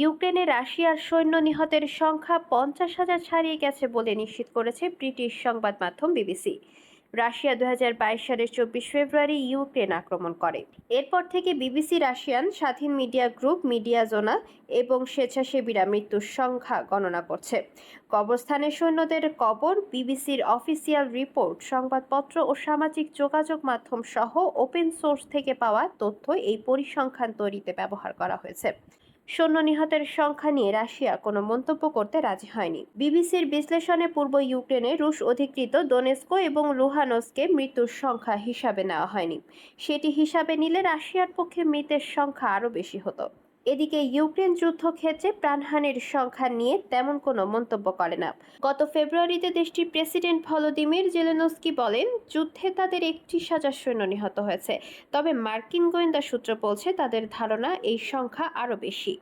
ইউক্রেনে রাশিয়ার সৈন্য নিহতের সংখ্যা পঞ্চাশ হাজার ছাড়িয়ে গেছে বলে নিশ্চিত করেছে ব্রিটিশ সংবাদ মাধ্যম বিবিসি। রাশিয়া দু হাজার বাইশ সালের চব্বিশ ফেব্রুয়ারি ইউক্রেন আক্রমণ করে। এরপর থেকে বিবিসি রাশিয়ান স্বাধীন মিডিয়া গ্রুপ মিডিয়া জোনা এবং স্বেচ্ছাসেবীরা মৃত্যুর সংখ্যা গণনা করছে। কবরস্থানে সৈন্যদের কবর, বিবিসির অফিসিয়াল রিপোর্ট, সংবাদপত্র ও সামাজিক যোগাযোগ মাধ্যম সহ ওপেন সোর্স থেকে পাওয়া তথ্য এই পরিসংখ্যান তৈরিতে ব্যবহার করা হয়েছে। সৈন্য নিহতের সংখ্যা নিয়ে রাশিয়া কোনো মন্তব্য করতে রাজি হয়নি। বিবিসির বিশ্লেষণে পূর্ব ইউক্রেনে রুশ অধিকৃত দোনেস্কো এবং লুহানস্কে মৃত্যুর সংখ্যা হিসাবে নেওয়া হয়নি। সেটি হিসাবে নিলে রাশিয়ার পক্ষে মৃতের সংখ্যা আরও বেশি হতো। এদিকে ইউক্রেন যুদ্ধক্ষেত্রে প্রাণহানির সংখ্যা নিয়ে তেমন কোনো মন্তব্য করে না। গত ফেব্রুয়ারিতে দেশটির প্রেসিডেন্ট ভলোদিমির জেলেনস্কি বলেন, যুদ্ধে তাদের একটি সাজা সৈন্য নিহত হয়েছে। তবে মার্কিন গোয়েন্দা সূত্র বলছে, তাদের ধারণা এই সংখ্যা আরও বেশি।